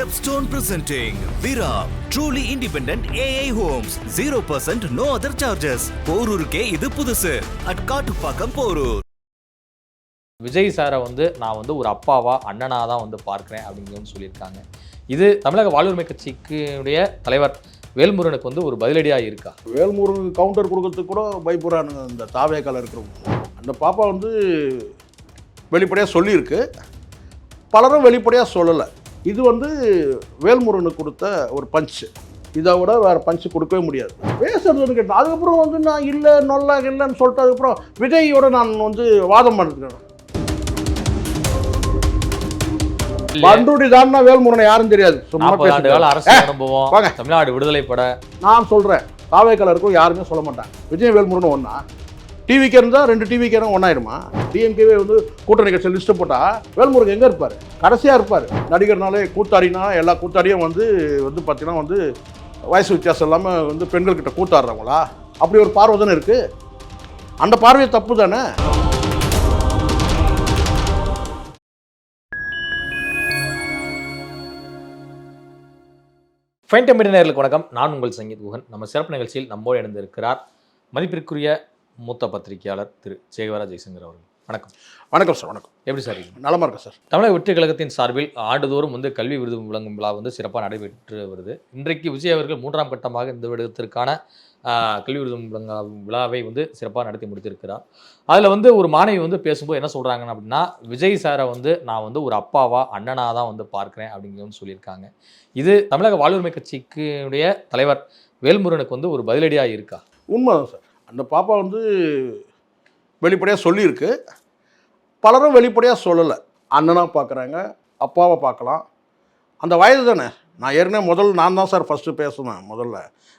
Stepstone presenting Vira truly independent AI homes. 0% no other charges. போரூருக்கே இது புதுசு. At Kattupakkam Porur. Vijay சாரை வந்து நான் வந்து ஒரு அப்பாவா அண்ணனா தான் வந்து பார்க்குறேன் அப்படிங்கிறது சொல்லியிருக்காங்க. இது தமிழக வாழ்வுரிமை கட்சிக்குடைய தலைவர் வேல்முருகனுக்கு வந்து ஒரு பதிலடியாக இருக்கா? வேல்முருகனுக்கு கவுண்டர் கொடுக்கறதுக்கு கூட பயப்படுறானுங்க இந்த தாவேக்கால இருக்கிறவங்க. அந்த பாப்பா வந்து வெளிப்படையாக சொல்லியிருக்கு. பலரும் வெளிப்படையாக சொல்லலை. இது வந்து வேல்முருகனுக்கு கொடுத்த ஒரு பஞ்சு இதை விட வேறு பஞ்சு கொடுக்கவே முடியாது. பேசுறதுன்னு கேட்டேன் அதுக்கப்புறம் வந்து நான் இல்லை நொல்ல இல்லைன்னு சொல்லிட்டு அதுக்கப்புறம் விஜயோட நான் வந்து வாதம் பண்ணிருக்கேன். பண்ருட்டி தான்னா வேல்முருகனை யாரும் தெரியாது. சும்மா அரசு பேசுறேன். அனுபவம். வாங்க. தமிழ்நாடு விடுதலை பட நான் சொல்கிறேன் தாவேக்கால இருக்கும் யாருமே சொல்ல மாட்டாங்க. விஜய் வேல்முருகன் ஒன்றா டிவிக்கு இருந்தால் ரெண்டு டிவிக்கு ஒன்றாயிருமா டிஎம்கேவே வந்து கூட்டணி கட்சி லிஸ்ட்டு போட்டால் வேல்முருகன் எங்கே இருப்பார்? கடைசியாக இருப்பார். நடிகர்னாலே கூத்தாடினா எல்லா கூத்தாடியும் வந்து வந்து பார்த்தீங்கன்னா வந்து வயசு வித்தியாசம் இல்லாமல் வந்து பெண்கள்கிட்ட கூத்தாடுறவங்களா? அப்படி ஒரு பார்வை தானே இருக்குது அந்த பார்வை தப்பு தானே? ஃபைன் டைம் நேர்களுக்கு வணக்கம். நான் உங்கள் சங்கீத் குகன். நம்ம சிறப்பு நிகழ்ச்சியில் நம்மோடு இணைந்திருக்கிறார் மதிப்பிற்குரிய மூத்த பத்திரிகையாளர் திரு ஜெயவரா ஜெய்சங்கர் அவர்கள். வணக்கம். வணக்கம் சார் வணக்கம். எப்படி சார் இருக்கீங்க? நலமா இருக்கேன் சார். தமிழக வெற்றி கழகத்தின் சார்பில் ஆண்டுதோறும் வந்து கல்வி விருது வழங்கும் விழா வந்து சிறப்பாக நடைபெற்று வருது. இன்றைக்கு விஜய் அவர்கள் மூன்றாம் கட்டமாக இந்த விடத்திற்கான கல்வி விருது விழாவை வந்து சிறப்பாக நடத்தி முடித்திருக்கிறார். அதில் வந்து ஒரு மாணவி வந்து பேசும்போது என்ன சொல்கிறாங்க அப்படின்னா விஜய் சாரை வந்து நான் வந்து ஒரு அப்பாவா அண்ணனாக தான் வந்து பார்க்குறேன் அப்படிங்கிறது சொல்லியிருக்காங்க. இது தமிழக வாழ்வுரிமை கட்சிக்குடைய தலைவர் வேல்முருகனுக்கு வந்து ஒரு பதிலடியாக இருக்கா? உண்மைதான் சார். அந்த பாப்பா வந்து வெளிப்படையாக சொல்லியிருக்கு. பலரும் வெளிப்படையாக சொல்லலை. அண்ணனாக பார்க்குறாங்க அப்பாவை பார்க்கலாம் அந்த வயது தானே? நான் ஏற்கனவே முதல் நான் தான் சார் ஃபஸ்ட்டு பேசுனேன் முதல்ல.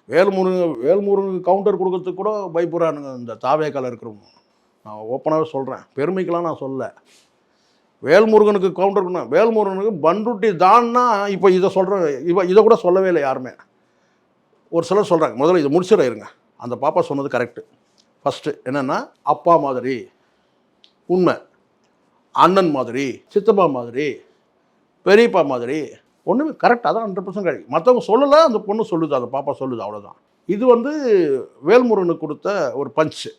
வேல்முருகன் வேல்முருகனுக்கு கவுண்டர் கொடுக்கறதுக்கு கூட பயப்படுறானுங்க இந்த தாவேக்கால இருக்கிறவங்க. நான் ஓப்பனாகவே சொல்கிறேன் பெருமைக்கெலாம் நான் சொல்லலை. வேல்முருகனுக்கு கவுண்டர் கொடுக்கணும் வேல்முருகனுக்கு பண்ருட்டி தான்னா இப்போ இதை சொல்கிறேன் இவ இதை கூட சொல்லவே இல்லை யாருமே. ஒரு சிலர் சொல்கிறாங்க முதல்ல இதை முடிச்சிட இருங்க. அந்த பாப்பா சொன்னது கரெக்டு ஃபஸ்ட்டு என்னென்னா அப்பா மாதிரி உண்மை. அண்ணன் மாதிரி சித்தப்பா மாதிரி பெரியப்பா மாதிரி ஒன்றுமே கரெக்ட் அதான் ஹண்ட்ரட் பர்சன்ட் கிடைக்கும் மற்றவங்க சொல்லலை அந்த பொண்ணு சொல்லுது அந்த பாப்பா சொல்லுது அவ்வளோதான் இது வந்து வேல்முருகனுக்கு கொடுத்த ஒரு பஞ்சு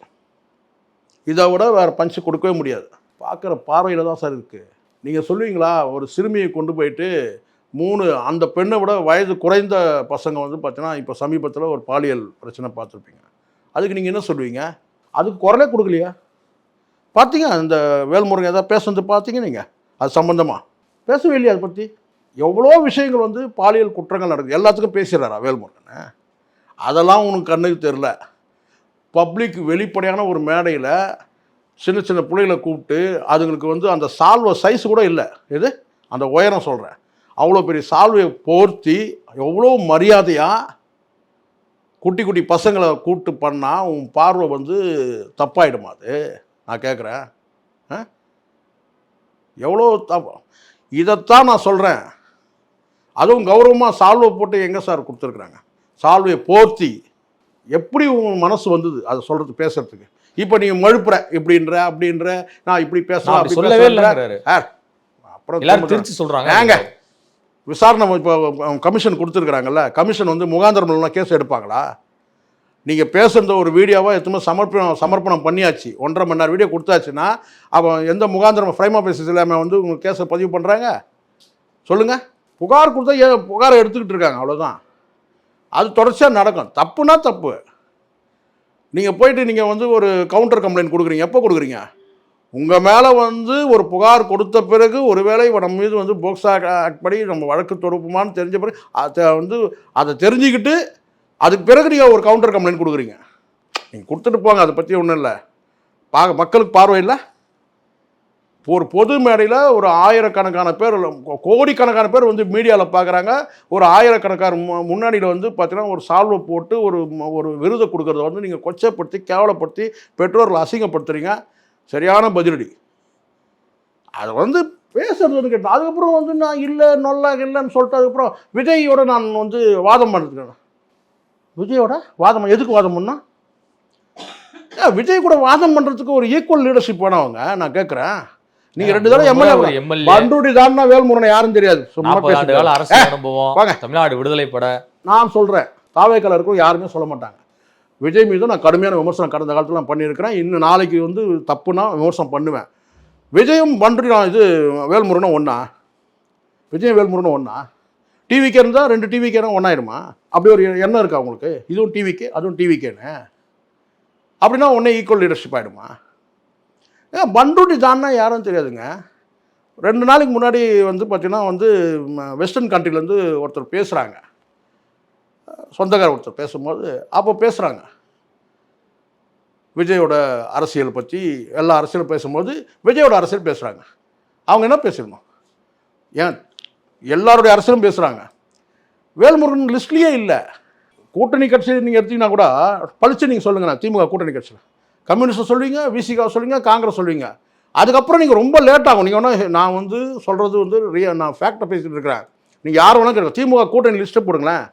இதை விட வேறு பஞ்சு கொடுக்கவே முடியாது. பார்க்குற பார்வையில் தான் சார் இருக்குது நீங்கள் சொல்லுவீங்களா ஒரு சிறுமியை கொண்டு போயிட்டு மூணு அந்த பெண்ணை விட வயது குறைந்த பசங்க வந்து பார்த்தீங்கன்னா இப்போ சமீபத்தில் ஒரு பாலியல் பிரச்சனை பார்த்துருப்பீங்க. அதுக்கு நீங்கள் என்ன சொல்லுவீங்க? அதுக்கு குரலே கொடுக்கலையா? பார்த்தீங்க அந்த வேல்முருகன் ஏதாவது பேசுனது பார்த்தீங்க நீங்கள் அது சம்மந்தமாக பேசவே இல்லையா அதை பற்றி எவ்வளோ விஷயங்கள் வந்து பாலியல் குற்றங்கள் நடக்குது. எல்லாத்துக்கும் பேசிடுறாரா வேல்முருகன்? அதெல்லாம் உனக்கு கண்ணுக்கு தெரில பப்ளிக் வெளிப்படையான ஒரு மேடையில் சின்ன சின்ன பிள்ளைகளை கூப்பிட்டு அதுங்களுக்கு வந்து அந்த சால்வை சைஸ் கூட இல்லை. எது? அந்த உயரம் சொல்கிறேன் அவ்வளோ பெரிய சால்வையை போர்த்தி எவ்வளோ மரியாதையாக குட்டி குட்டி பசங்களை கூப்பிட்டு பண்ணால் உன் பார்வை வந்து தப்பாயிடுமா அது? நான் கேட்குறேன் எவ்வளோ தப்பு இதைத்தான் நான் சொல்கிறேன் அதுவும் கௌரவமாக சால்வை போட்டு எங்கே சார் கொடுத்துருக்குறாங்க? சால்வையை போர்த்தி எப்படி உன் மனசு வந்தது? அதை சொல்கிறது பேசுறதுக்கு. இப்போ நீங்கள் மழுப்புற இப்படின்ற அப்படின்ற நான் இப்படி பேசலாம் அப்படி சொல்லவே சார், அப்புறம் திருச்சி சொல்றாங்க. ஏங்க? விசாரணை இப்போ கமிஷன் கொடுத்துருக்குறாங்கல்ல கமிஷன் வந்து முகாந்திரம் இல்லைனா கேஸ் எடுப்பாங்களா? நீங்கள் பேசுகிறத ஒரு வீடியோவாக எத்தனை சமர்ப்பணம் சமர்ப்பணம் பண்ணியாச்சு. ஒன்றரை மணி நேரம் வீடியோ கொடுத்தாச்சுன்னா அவன் எந்த முகாந்திரம் ஃப்ரைம் ஆஃபீஸஸ் இல்லாமல் வந்து உங்கள் கேஸை பதிவு பண்ணுறாங்க சொல்லுங்கள் புகார் கொடுத்தா ஏ புகாரை எடுத்துக்கிட்டு இருக்காங்க அவ்வளோதான் அது தொடர்ச்சியாக நடக்கும். தப்புனா தப்பு. நீங்கள் போயிட்டு நீங்கள் வந்து ஒரு கவுண்டர் கம்ப்ளைண்ட் கொடுக்குறீங்க. எப்போ கொடுக்குறீங்க? உங்கள் மேலே வந்து ஒரு புகார் கொடுத்த பிறகு ஒருவேளை நம்ம மீது வந்து போக்சா ஆக்ட் படி நம்ம வழக்கு தொடுப்புமான்னு தெரிஞ்ச பிறகு அதை வந்து அதை தெரிஞ்சுக்கிட்டு அதுக்கு பிறகு நீங்கள் ஒரு கவுண்டர் கம்ப்ளைண்ட் கொடுக்குறீங்க. நீங்கள் கொடுத்துட்டு போங்க அதை பற்றி ஒன்றும் இல்லை. பா மக்களுக்கு பார்வை இல்லை. ஒரு பொது மேடையில் ஒரு ஆயிரக்கணக்கான பேர் கோ- கோடிக்கணக்கான பேர் வந்து மீடியாவில் பார்க்குறாங்க ஒரு ஆயிரக்கணக்கான மு- முன்னாடியில் வந்து பார்த்தீங்கன்னா ஒரு சால்வை போட்டு ஒரு ஒரு விருதை கொடுக்குறத வந்து நீங்கள் கொச்சைப்படுத்தி கேவலப்படுத்தி பெற்றோர்களை அசிங்கப்படுத்துறீங்க. சரியான பதிலடி. அதை வந்து பேசுறதுன்னு கேட்டேன் அதுக்கப்புறம் வந்து நான் இல்லை நொல்ல இல்லைன்னு சொல்லிட்டு அதுக்கப்புறம் விஜயோட நான் வந்து வாதம் பண்ணிருக்கேன். விஜயோட வாதம் எதுக்கு வாதம் பண்ணா? விஜய் கூட வாதம் பண்ணுறதுக்கு ஒரு ஈக்குவல் லீடர்ஷிப் வேணும் அவங்க நான் கேட்குறேன் நீங்க ரெண்டு தடவை எம்எல்ஏ எம்எல்ஏ பண்ருட்டி தான்னா வேல்முருகன் யாரும் தெரியாது. சும்மா பேசுறாங்க அரசியல் அனுபவம். தமிழ்நாடு விடுதலை பட. நான் சொல்கிறேன் தாவேக்கல இருக்கும் யாருமே சொல்ல மாட்டாங்க. விஜய் மீது நான் கடுமையான விமர்சனம் கடந்த காலத்தில் நான் பண்ணியிருக்கிறேன். இன்னும் நாளைக்கு வந்து தப்புனா விமர்சனம் பண்ணுவேன். விஜயும் பண்ருட்டி நான் இது வேல்முருகனும் ஒன்றா விஜய் வேல்முருகனும் ஒன்றா டிவிக்கே இருந்தால் ரெண்டு டிவிக்கேனா ஒன்றாயிருமா அப்படி ஒரு எண்ணம் இருக்கா உங்களுக்கு? இதுவும் டிவிக்கு அதுவும் டிவிக்கேன்னு அப்படின்னா ஒன்றே ஈக்குவல் லீடர்ஷிப் ஆகிடுமா ஏன் பண்ருட்டி தான்னா யாரும் தெரியாதுங்க. ரெண்டு நாளைக்கு முன்னாடி வந்து பார்த்திங்கன்னா வந்து வெஸ்டர்ன் கண்ட்ரிலேருந்து ஒருத்தர் பேசுகிறாங்க சொந்தக்கார ஒருத்தர் பேசும்போது அப்போ பேசுகிறாங்க விஜயோட அரசியல் பற்றி எல்லா அரசியலும் பேசும்போது விஜயோட அரசியல் பேசுகிறாங்க அவங்க என்ன பேசிடணும் ஏன்? எல்லாருடைய அரசியலும் பேசுகிறாங்க வேல்முருகன் லிஸ்ட்லேயே இல்லை. கூட்டணி கட்சி நீங்கள் எடுத்தீங்கன்னா கூட பழிச்சு நீங்கள் சொல்லுங்கண்ணா திமுக கூட்டணி கட்சியில். கம்யூனிஸ்ட் சொல்லுவீங்க விசிகா சொல்லுவீங்க காங்கிரஸ் சொல்லுவீங்க. அதுக்கப்புறம் நீங்கள் ரொம்ப லேட் ஆகும். நீங்கள் ஒன்றும் நான் வந்து சொல்கிறது வந்து ரிய நான் ஃபேக்டை பேசிகிட்டு இருக்கிறேன். நீங்கள் யார் வேணாலும் கேட்க திமுக கூட்டணி லிஸ்ட்டு போடுங்களேன்.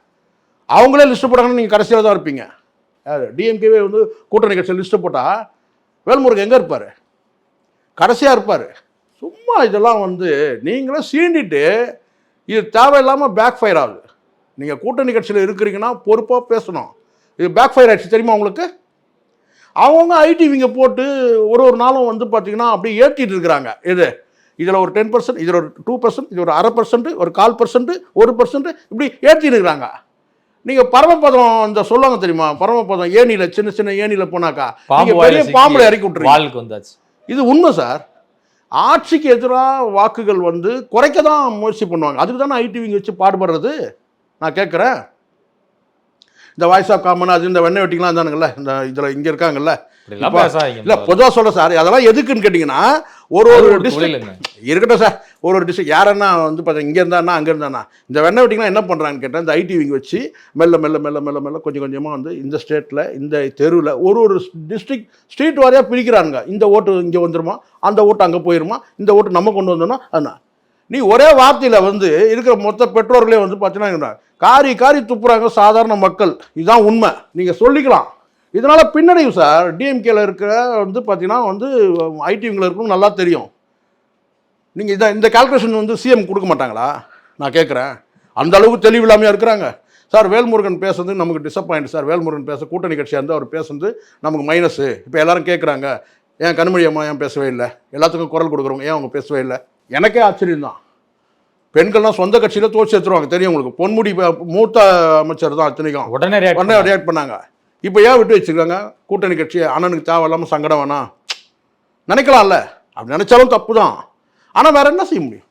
அவங்களே லிஸ்ட்டு போட்டாங்கன்னு நீங்கள் கடைசியில் தான் இருப்பீங்க. யார்? டிஎம்கேவே வந்து கூட்டணி கட்சியில் லிஸ்ட்டு போட்டால் வேல்முருகன் எங்கே இருப்பார்? கடைசியாக இருப்பார். சும்மா இதெல்லாம் வந்து நீங்களே சீண்டிட்டு இது தேவையில்லாமல் பேக் ஃபயர் ஆகுது. நீங்கள் கூட்டணி கட்சியில் இருக்கிறீங்கன்னா பொறுப்பாக பேசணும். இது பேக் ஃபயர் ஆகிடுச்சு தெரியுமா உங்களுக்கு? அவங்கவுங்க ஐடிவிங்க போட்டு ஒரு ஒரு நாளும் வந்து பார்த்தீங்கன்னா அப்படியே ஏற்றிட்டு இருக்கிறாங்க. இது இதில் ஒரு டென் பர்சன்ட் இதில் ஒரு டூ பர்சன்ட் இது ஒரு அரை பர்சன்ட் ஒரு கால் பர்சன்ட் ஒரு பர்சன்ட் இப்படி ஏற்றிட்டு இருக்கிறாங்க. நீங்கள் பரமபதம் இந்த சொல்லுவாங்க தெரியுமா? பரமபதம் ஏனியில் சின்ன சின்ன ஏனியில் போனாக்கா நீங்கள் பெரிய பாம்புல இறக்கி விட்டுருங்க வாளுக்கு வந்தாச்சு. இது உண்மை சார். ஆட்சிக்கு எதிராக வாக்குகள் வந்து குறைக்க தான் முயற்சி பண்ணுவாங்க. அதுக்கு தானே ஐடிவிங்க வச்சு பாடுபடுறது? நான் கேட்குறேன். இந்த வாய்ஸ் ஆஃப் காமன் அது இந்த வெண்ணெய் வெட்டிங்களாம் இருந்தானுங்கல்ல இந்த இதில் இங்கே இருக்காங்கல்ல. இல்லை பொதுவாக சொல்ல சார். அதெல்லாம் எதுக்குன்னு கேட்டிங்கன்னா ஒரு ஒரு டிஸ்ட்ரிக்ட் இருக்கட்டும் சார். ஒரு ஒரு டிஸ்ட்ரிக்ட் யாரன்னா வந்து பார்த்தா இங்கே இருந்தானா அங்கே இருந்தானா. இந்த வெண்ணெய் வெட்டிங்கலாம் என்ன பண்ணுறாங்கன்னு கேட்டேன் இந்த ஐடி விங் வச்சு மெல்ல மெல்ல மெல்ல மெல்ல மெல்ல கொஞ்சம் கொஞ்சமாக வந்து இந்த ஸ்டேட்டில் இந்த தெருவில் ஒரு ஒரு டிஸ்ட்ரிக் ஸ்ட்ரீட் வாரியாக பிரிக்கிறாங்க இந்த ஓட்டு இங்கே வந்துருமா? அந்த ஓட்டு அங்கே போயிருமா? இந்த ஓட்டு நம்ம கொண்டு வந்தோம்னா அதான் நீ ஒரே வார்த்தையில் வந்து இருக்கிற மொத்த பெற்றோர்களே வந்து பார்த்தீங்கன்னா காரி காரி துப்புறாங்க சாதாரண மக்கள். இதுதான் உண்மை. நீங்கள் சொல்லிக்கலாம். இதனால் பின்னடைவு சார். டிஎம்கேல இருக்கிற வந்து பார்த்தீங்கன்னா வந்து ஐடிவிங்கில் இருக்கணும் நல்லா தெரியும். நீங்கள் இதை இந்த கால்குலேஷன் வந்து சிஎம் கொடுக்க மாட்டாங்களா? நான் கேட்குறேன் அந்த அளவுக்கு தெளிவில்லாமையாக இருக்கிறாங்க. சார் வேல்முருகன் பேசுறது நமக்கு டிசப்பாயிண்ட் சார். வேல்முருகன் பேச கூட்டணி கட்சியாக இருந்து அவர் பேசுறது நமக்கு மைனஸு இப்போ எல்லாரும் கேட்குறாங்க ஏன் கண்மணி அம்மா ஏன் பேசவே இல்லை? எல்லாத்துக்கும் குரல் கொடுக்குறவங்க ஏன் அவங்க பேசவே இல்லை? எனக்கே ஆச்சரியம் தான் பெண்கள்லாம் சொந்த கட்சியில் தோச்சு எடுத்துருவாங்க தெரியும் உங்களுக்கு. பொன்முடி மூத்த அமைச்சர் தான் அத்தனைக்கும். உடனே உடனே ரியாக்ட் பண்ணாங்க. இப்போ ஏன் விட்டு வச்சிருக்காங்க கூட்டணி கட்சி அண்ணனுக்கு தேவையில்லாமல் சங்கடம் வேணாம். நினைக்கலாம்ல. அப்படி நினைச்சாலும் தப்பு தான் ஆனால் வேறு என்ன செய்ய முடியும்?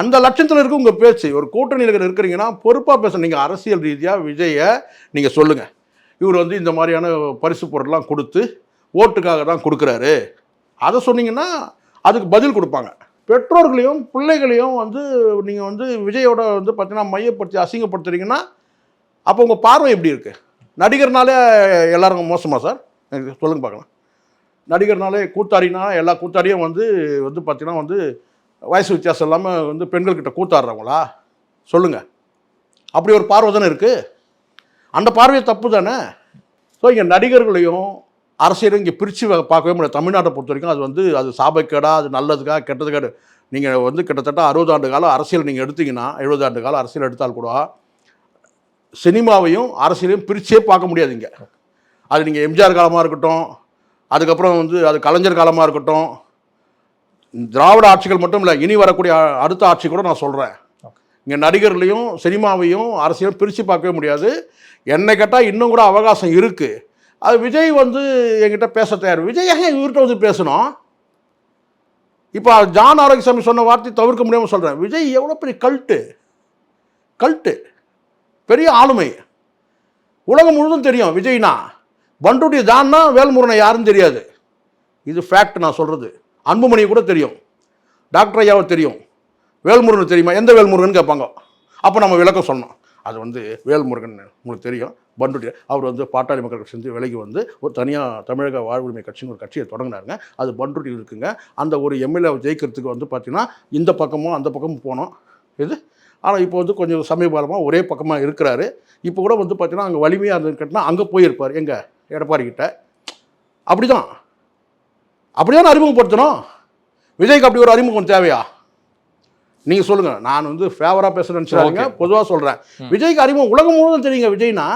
அந்த லட்சத்தில் இருக்க உங்கள் பேச்சு ஒரு கூட்டணியில் இருக்கிற இருக்கிறீங்கன்னா பொறுப்பாக பேச நீங்கள் அரசியல் ரீதியாக விஜயை நீங்கள் சொல்லுங்கள் இவர் வந்து இந்த மாதிரியான பரிசு பொருட்லாம் கொடுத்து ஓட்டுக்காக தான் கொடுக்குறாரு. அதை சொன்னீங்கன்னா அதுக்கு பதில் கொடுப்பாங்க. பெற்றோர்களையும் பிள்ளைகளையும் வந்து நீங்கள் வந்து விஜயோட வந்து பார்த்தீங்கன்னா மையப்படுத்தி அசிங்கப்படுத்துறீங்கன்னா அப்போ உங்கள் பார்வை எப்படி இருக்குது நடிகர்னாலே எல்லாருக்கும் மோசமாக சார்? எனக்கு பார்க்கலாம். நடிகர்னாலே கூத்தாடினா எல்லா கூத்தாடியும் வந்து வந்து பார்த்தீங்கன்னா வந்து வயசு வித்தியாசம் இல்லாமல் வந்து பெண்கள்கிட்ட கூத்தாடுறவங்களா? சொல்லுங்கள் அப்படி ஒரு பார்வை தானே இருக்குது அந்த பார்வையை தப்பு தானே? ஸோ இங்கே நடிகர்களையும் அரசியலும் இங்கே பிரித்து பார்க்கவே முடியாது. தமிழ்நாட்டை பொறுத்த வரைக்கும் அது வந்து அது சாபக்கேடா அது நல்லதுக்கா கெட்டதுக்கா? நீங்கள் வந்து கிட்டத்தட்ட அறுபது ஆண்டு காலம் அரசியல் நீங்கள் எடுத்தீங்கன்னா எழுபது ஆண்டு காலம் அரசியல் எடுத்தால் கூட சினிமாவையும் அரசியலையும் பிரித்தே பார்க்க முடியாது இங்கே. அது நீங்கள் எம்ஜிஆர் காலமாக இருக்கட்டும் அதுக்கப்புறம் வந்து அது கலைஞர் காலமாக இருக்கட்டும் திராவிட ஆட்சிகள் மட்டும் இல்லை இனி வரக்கூடிய அடுத்த ஆட்சி கூட நான் சொல்கிறேன் இங்கே நடிகர்களையும் சினிமாவையும் அரசியலும் பிரித்து பார்க்கவே முடியாது. என்னை கேட்டால் இன்னும் கூட அவகாசம் இருக்குது அது விஜய் வந்து என்கிட்ட பேச தயார். விஜய் ஏன் இவர்கிட்ட வந்து பேசணும்? இப்போ ஜான் ஆரோக்கியசாமி சொன்ன வார்த்தை தவிர்க்க முடியாமல் சொல்கிறேன் விஜய் எவ்வளோ பெரிய கல்ட்டு. கல்ட்டு. பெரிய ஆளுமை. உலகம் முழுதும் தெரியும் விஜய்னா. பண்டுட்டி தான்னா வேல்முருகனை யாருன்னு தெரியாது. இது ஃபேக்ட் நான் சொல்கிறது அன்புமணி கூட தெரியும். டாக்டர் ஐயாவை தெரியும். வேல்முருகன் தெரியுமா? எந்த வேல்முருகன் கேட்பாங்க? அப்போ நம்ம விளக்கம் சொன்னோம் அது வந்து வேல்முருகன் உங்களுக்கு தெரியும். பண்டுட்டி அவர் வந்து பாட்டாளி மக்கள் கட்சி விலகி வந்து ஒரு தனியாக தமிழக வாழ்வுரிமை கட்சின்னு ஒரு கட்சியை தொடங்கினாருங்க. அது பண்டுட்டி இருக்குங்க. அந்த ஒரு எம்எல்ஏ ஜெயிக்கிறதுக்கு வந்து பார்த்திங்கன்னா இந்த பக்கமும் அந்த பக்கமும் போனோம். இது? ஆனால் இப்போ வந்து கொஞ்சம் சமீபகாலமாக ஒரே பக்கமாக இருக்கிறாரு. இப்போ கூட வந்து பார்த்தீங்கன்னா அங்கே வலிமையாக இருந்ததுன்னு கேட்டால் அங்கே போயிருப்பார். எங்கே? எடப்பாடி கிட்ட அப்படி தான் அப்படிதான் அறிமுகப்படுத்தணும். விஜய்க்கு அப்படி ஒரு அறிமுகம் தேவையா? நீங்கள் சொல்லுங்கள் நான் வந்து ஃபேவராக பேசுகிறேன்னு சொல்லாதீங்க Okay. பொதுவாக சொல்கிறேன் விஜய்க்கு அறிமுகம் உலகம் முழுவதும் தெரியுங்க விஜய்னா.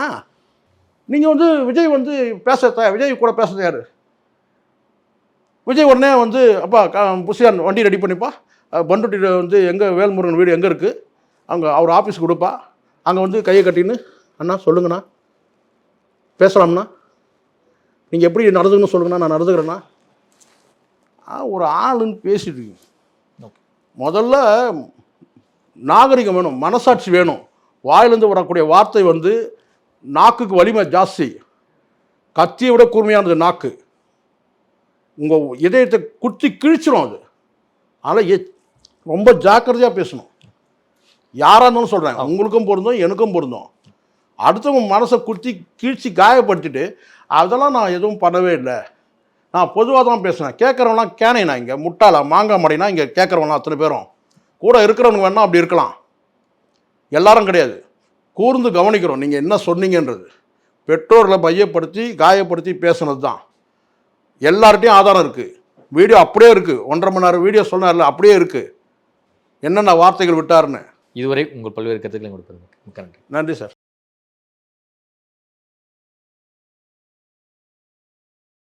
நீங்கள் வந்து விஜய் வந்து பேச விஜய் கூட பேச யார் விஜய் உடனே வந்து அப்பா புசியான் வண்டி ரெடி பண்ணிப்பா. அஹ் பண்ருட்டியில் வந்து எங்கே வேல்முருகன் வீடு எங்கே இருக்குது அவங்க அவர் ஆஃபீஸ் கொடுப்பா. அங்கே வந்து கையை கட்டின்னு. அண்ணா சொல்லுங்கண்ணா. பேசலாம்ண்ணா. நீங்கள் எப்படி நடந்துக்கணும்னு சொல்லுங்கன்னா நான் நடந்துக்கிறேன்னா ஒரு ஆளுன்னு பேசிட்டு இருக்கீங்க. முதல்ல நாகரிகம் வேணும் மனசாட்சி வேணும். வாயிலிருந்து வரக்கூடிய வார்த்தை வந்து நாக்குக்கு வலிமை ஜாஸ்தி. கத்தியை விட கூர்மையானது நாக்கு. உங்கள் இதயத்தை குத்தி கிழிச்சிடும் அது. ஆனால் எ ரொம்ப ஜாக்கிரதையாக பேசணும். யாராக இருந்தாலும் சொல்கிறேன் உங்களுக்கும் பொருந்தோம் எனக்கும் பொருந்தோம். அடுத்தவங்க மனசை குத்தி கீழ்ச்சி காயப்படுத்திட்டு அதெல்லாம் நான் எதுவும் பண்ணவே இல்லை. நான் பொதுவாக தான் பேசுனேன் கேட்குறவங்களாம் கேனை நான் இங்கே முட்டாளா மாங்காய் மடினா இங்கே கேட்குறவங்களாம் அத்தனை பேரும். கூட இருக்கிறவனுங்க வேணால் அப்படி இருக்கலாம். எல்லாரும் கிடையாது. கூர்ந்து கவனிக்கிறோம். நீங்கள் என்ன சொன்னீங்கன்றது. பெற்றோர்களை மையப்படுத்தி காயப்படுத்தி பேசுனது தான். எல்லார்ட்டையும் ஆதாரம் இருக்குது வீடியோ அப்படியே இருக்குது ஒன்றரை மணி நேரம் வீடியோ சொன்னார்ல அப்படியே இருக்குது என்னென்ன வார்த்தைகள் விட்டாருன்னு. இதுவரை உங்கள் பல்வேறு கருத்துக்களை கொடுப்பது மிக்க நன்றி. நன்றி சார்.